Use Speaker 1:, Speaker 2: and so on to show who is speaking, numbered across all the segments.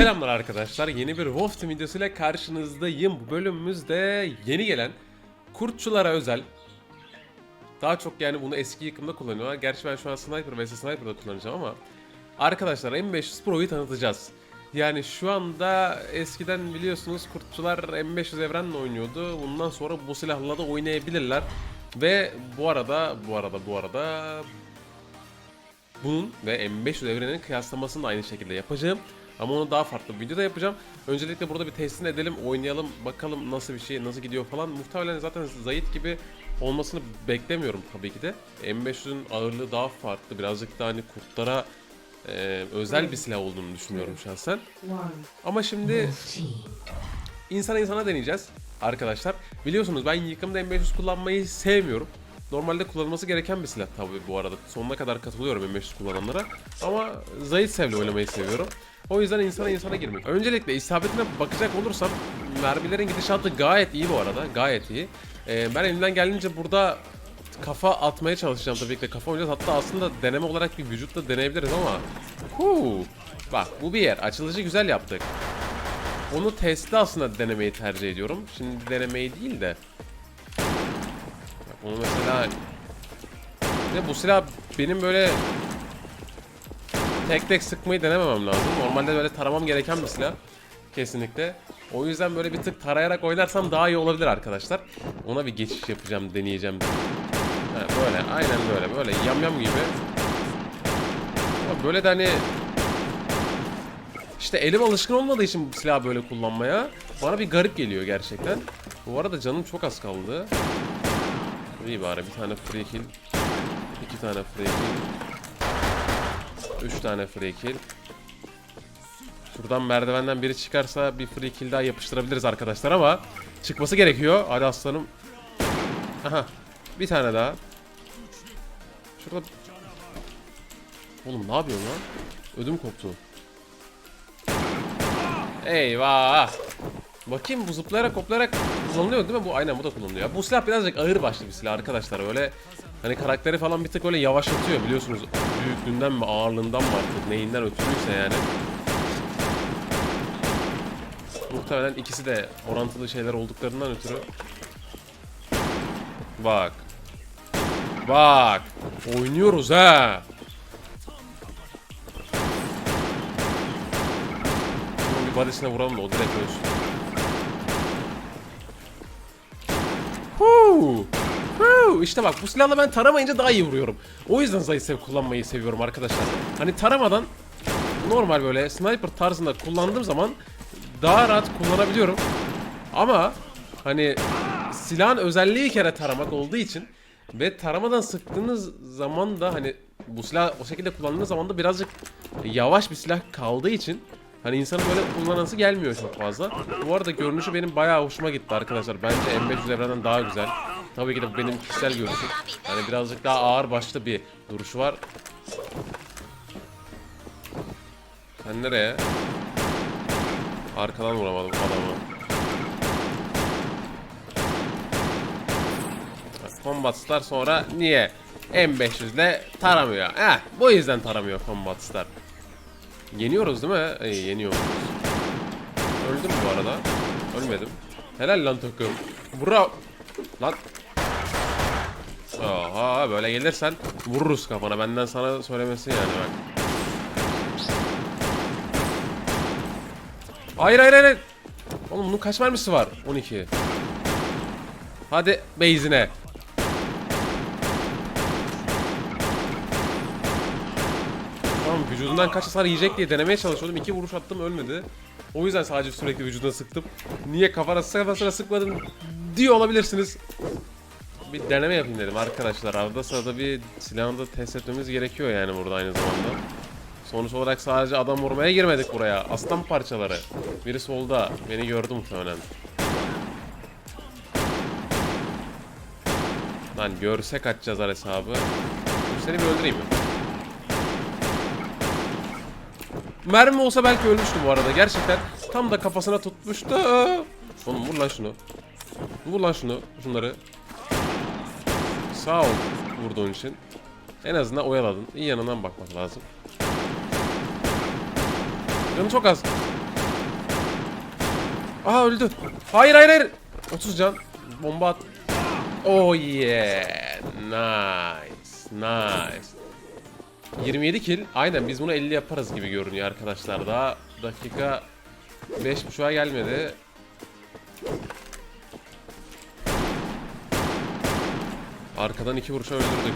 Speaker 1: Selamlar arkadaşlar. Yeni bir Wolf Team videosuyla karşınızdayım. Bu bölümümüzde yeni gelen kurtçulara özel daha çok yani bunu eski yıkımda kullanıyorlar. Gerçi ben şu an Sniper vs Sniper'da kullanacağım ama arkadaşlar M500 Pro'yu tanıtacağız. Yani şu anda eskiden biliyorsunuz kurtçular M500 evrenle oynuyordu. Bundan sonra bu silahla da oynayabilirler. Ve bu arada bu arada bu arada bunun ve M500 evreninin kıyaslamasını da aynı şekilde yapacağım. Ama onu daha farklı bir videoda yapacağım. Öncelikle burada bir testini edelim, oynayalım, bakalım nasıl bir şey, nasıl gidiyor falan. Muhtemelen zaten Zayit gibi olmasını beklemiyorum tabii ki de. M500'ün ağırlığı daha farklı, birazcık daha hani kurtlara e, özel bir silah olduğunu düşünüyorum şahsen. Ama şimdi insana insana deneyeceğiz arkadaşlar. Biliyorsunuz ben yıkımda M500 kullanmayı sevmiyorum. Normalde kullanılması gereken bir silah tabii bu arada. Sonuna kadar katılıyorum M500 kullananlara. Ama Zayit Sev'le oynamayı seviyorum. O yüzden insana insana girmek. Öncelikle isabetine bakacak olursam mermilerin gidişatı gayet iyi bu arada. Gayet iyi. Ee, ben elimden geldiğince burada kafa atmaya çalışacağım tabii ki de kafa oynayacağız. Hatta aslında deneme olarak bir vücutla deneyebiliriz ama huu, bak bu bir yer. Açılışı güzel yaptık. Onu testi aslında denemeyi tercih ediyorum. Şimdi denemeyi değil de. Bak onu mesela... De bu silah benim böyle tek tek sıkmayı denememem lazım. Normalde böyle taramam gereken bir silah. Kesinlikle. O yüzden böyle bir tık tarayarak oynarsam daha iyi olabilir arkadaşlar. Ona bir geçiş yapacağım, deneyeceğim. Ha, böyle, aynen böyle. Böyle yamyam gibi. Ama böyle de hani işte elim alışkın olmadığı için bu silahı böyle kullanmaya bana bir garip geliyor gerçekten. Bu arada canım çok az kaldı. İyi bari bir tane free kill. iki tane free kill. Üç tane free kill. Şuradan merdivenden biri çıkarsa bir free kill daha yapıştırabiliriz arkadaşlar ama çıkması gerekiyor. Hadi aslanım. Aha. Bir tane daha. Şurada Oğlum ne yapıyorsun lan? Ödüm koptu. Eyvah. Bakayım bu zıplayarak hoplayarak kullanılıyor değil mi? Bu aynen bu da kullanılıyor. Bu silah birazcık ağır başlı bir silah arkadaşlar. Öyle hani karakteri falan bir tık öyle yavaşlatıyor biliyorsunuz. Büyüklüğünden mi ağırlığından mı artık neyinden ötürüyse yani. Muhtemelen ikisi de orantılı şeyler olduklarından ötürü. Bak. Bak. Oynuyoruz ha. Bunun bir badesine vuralım da o direkt ölsün. İşte bak bu silahla ben taramayınca daha iyi vuruyorum. O yüzden zayıf kullanmayı seviyorum arkadaşlar. Hani taramadan normal böyle sniper tarzında kullandığım zaman daha rahat kullanabiliyorum. Ama hani silahın özelliği bir kere taramak olduğu için ve taramadan sıktığınız zaman da hani bu silah o şekilde kullandığınız zaman da birazcık yavaş bir silah kaldığı için hani insanın böyle kullanası gelmiyor çok fazla. Bu arada görünüşü benim bayağı hoşuma gitti arkadaşlar. Bence M500 evrenden daha güzel. Tabii ki de benim kişisel görüşüm. Hani birazcık daha ağır başlı bir duruşu var. Sen nereye? Arkadan vuramadım adamı. Combat sonra niye M500 ile taramıyor? Heh, bu yüzden taramıyor Combat Star. Yeniyoruz değil mi? İyi yeniyoruz. Öldüm bu arada. Ölmedim. Helal lan takım. Bura. Lan. Aha böyle gelirsen vururuz kafana. Benden sana söylemesi yani bak. Hayır hayır hayır. Oğlum bunun kaç mermisi var? 12. Hadi base'ine. Tamam vücudundan kaç hasar yiyecek diye denemeye çalışıyordum. İki vuruş attım ölmedi. O yüzden sadece sürekli vücuduna sıktım. Niye kafana kafasına sıkmadın diye olabilirsiniz. Bir deneme yapayım dedim arkadaşlar. Arada sırada bir silahını da test etmemiz gerekiyor yani burada aynı zamanda. Sonuç olarak sadece adam vurmaya girmedik buraya. Aslan parçaları. Biri solda. Beni gördü muhtemelen. Lan görse kaç yazar hesabı. Seni bir öldüreyim mi? Mermi olsa belki ölmüştü bu arada. Gerçekten tam da kafasına tutmuştu. Oğlum vur lan şunu. Vur lan şunu. Şunları. Sağ ol vurduğun için. En azından oyaladın. İyi yanından bakmak lazım. Canı çok az. Aha öldü. Hayır hayır hayır. 30 can. Bomba at. Oh yeah. Nice. Nice. 27 kill. Aynen biz bunu 50 yaparız gibi görünüyor arkadaşlar. Daha dakika 5.5'a gelmedi. Arkadan iki vuruşa öldürdük.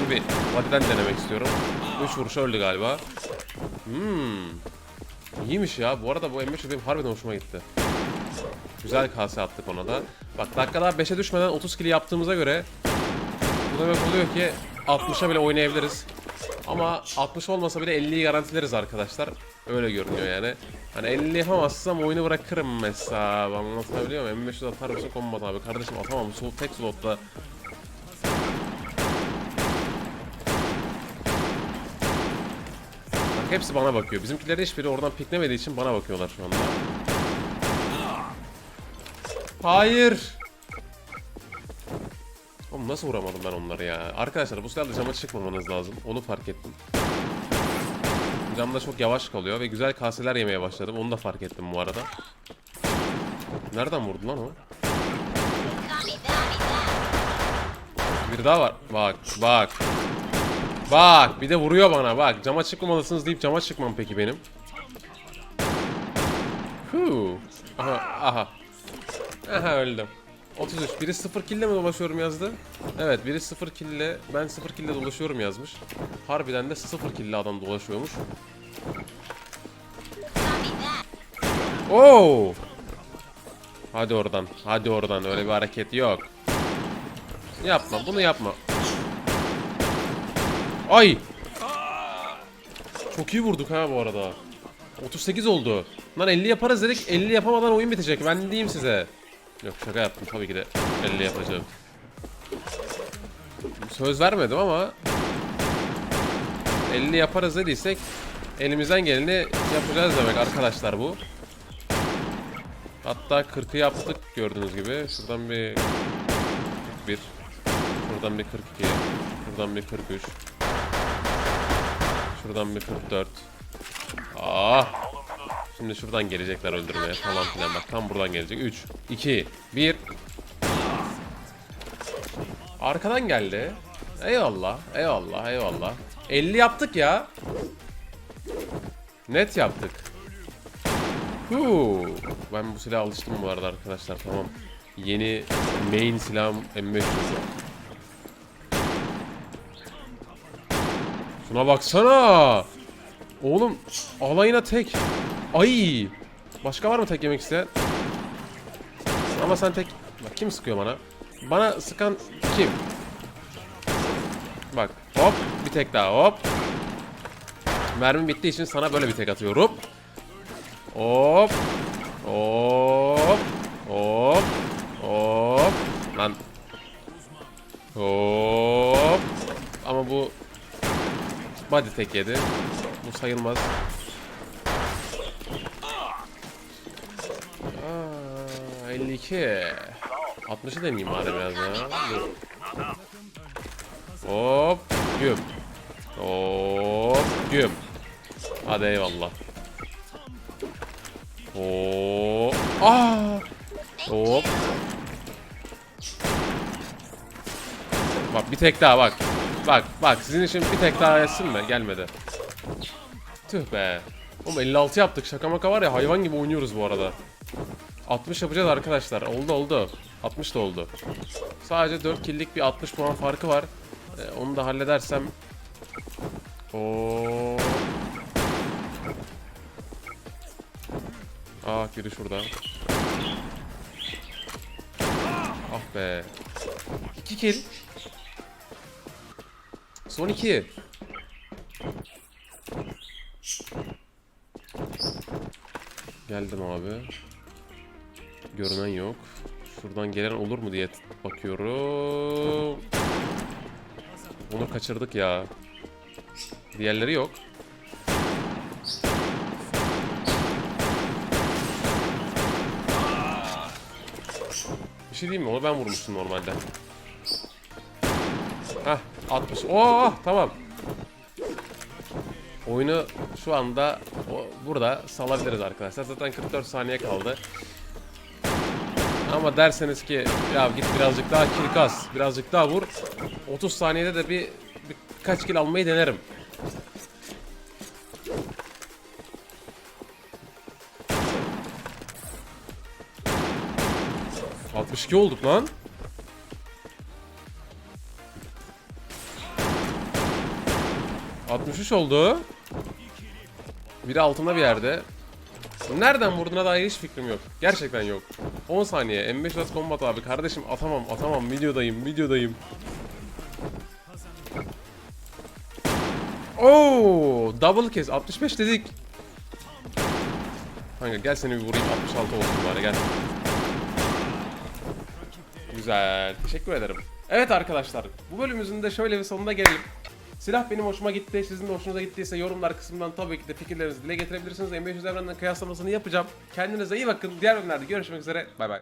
Speaker 1: Bunu bir body'den denemek istiyorum. 3 vuruşa öldü galiba. Hmm. İyiymiş ya. Bu arada bu M5 benim harbiden hoşuma gitti. Güzel kase attık ona da. Bak dakika daha 5'e düşmeden 30 kill yaptığımıza göre bu demek oluyor ki 60'a bile oynayabiliriz. Ama 60 olmasa bile 50'yi garantileriz arkadaşlar. Öyle görünüyor yani. Hani 50 yapamazsam oyunu bırakırım mesela. Anlatabiliyor muyum? M500 atar mısın combat abi? Kardeşim atamam. Sol tek slotta. Bak hepsi bana bakıyor. Bizimkilerin hiçbiri oradan piklemediği için bana bakıyorlar şu anda. Hayır. Nasıl vuramadım ben onları ya? Arkadaşlar bu silahla cama çıkmamanız lazım. Onu fark ettim. Camda çok yavaş kalıyor ve güzel kaseler yemeye başladım. Onu da fark ettim bu arada. Nereden vurdu lan o? Bir daha var. Bak, bak. Bak, bir de vuruyor bana. Bak, cama çıkmamalısınız deyip cama çıkmam peki benim. Huu. Aha, aha. Aha öldüm. 33. Biri 0 kille mi dolaşıyorum yazdı? Evet, biri 0 kille, ben 0 kille dolaşıyorum yazmış. Harbiden de 0 kille adam dolaşıyormuş. Oo! Hadi oradan, hadi oradan. Öyle bir hareket yok. Yapma, bunu yapma. Ay! Çok iyi vurduk ha bu arada. 38 oldu. Lan 50 yaparız dedik. 50 yapamadan oyun bitecek. Ben diyeyim size. Yok şaka yaptım tabii ki de 50 yapacağım. Söz vermedim ama 50 yaparız dediysek elimizden geleni yapacağız demek arkadaşlar bu. Hatta 40'ı yaptık gördüğünüz gibi. Şuradan bir 41 Şuradan bir 42 Şuradan bir 43 Şuradan bir 44 Ah Şimdi şuradan gelecekler öldürmeye falan filan. Bak tam buradan gelecek. 3 2 1 Arkadan geldi. Eyvallah eyvallah eyvallah. 50 yaptık ya. Net yaptık. Huu. Ben bu silaha alıştım bu arada arkadaşlar. Tamam. Yeni main silahım M500 Şuna baksana. Oğlum alayına tek Ay! Başka var mı tek yemek isteyen? Ama sen tek Bak kim sıkıyor bana? Bana sıkan kim? Bak hop bir tek daha hop. Mermim bittiği için sana böyle bir tek atıyorum. Hop Hop Hop Hop. Lan. Hop. Ama bu Body tek yedi. Bu sayılmaz Aa, 52 60'ı deneyeyim bari biraz ya. Dur. Hop Güm. Hop Güm. Hadi eyvallah. Hop. Aa Hop. Bak bir tek daha bak. Bak bak sizin için bir tek daha yesin mi? Gelmedi. Tüh be. Oğlum 56 yaptık. Şaka maka var ya hayvan gibi oynuyoruz bu arada 60 yapacağız arkadaşlar. Oldu oldu. 60 da oldu. Sadece 4 kill'lik bir 60 puan farkı var. Ee, Onu da halledersem Oo. Aa biri şurada Ah be. 2 kill. Son 2 Geldim abi Görünen yok Şuradan gelen olur mu diye bakıyorum Onu kaçırdık ya Diğerleri yok Bir şey diyeyim mi? Onu ben vurmuştum normalde. Hah 60. Oo tamam. Oyunu şu anda o, burada salabiliriz arkadaşlar. Zaten 44 saniye kaldı. Ama derseniz ki ya git birazcık daha kill kas, birazcık daha vur. 30 saniyede de bir, bir kaç kill almayı denerim. ...62 olduk lan. ...63 oldu. Biri altında bir yerde. Nereden vurduğuna dair hiç fikrim yok. Gerçekten yok. 10 saniye. M5 Last Combat abi. Kardeşim atamam atamam. Videodayım videodayım. Oo, double kes. 65 dedik. Kanka gel seni bir vurayım. 66 olsun bari gel. Güzel. Teşekkür ederim. Evet arkadaşlar. Bu bölümümüzün de şöyle bir sonuna gelelim. Silah benim hoşuma gitti. Sizin de hoşunuza gittiyse yorumlar kısmından tabii ki de fikirlerinizi dile getirebilirsiniz. M500 evrenden kıyaslamasını yapacağım. Kendinize iyi bakın. Diğer bölümlerde görüşmek üzere. Bay bay.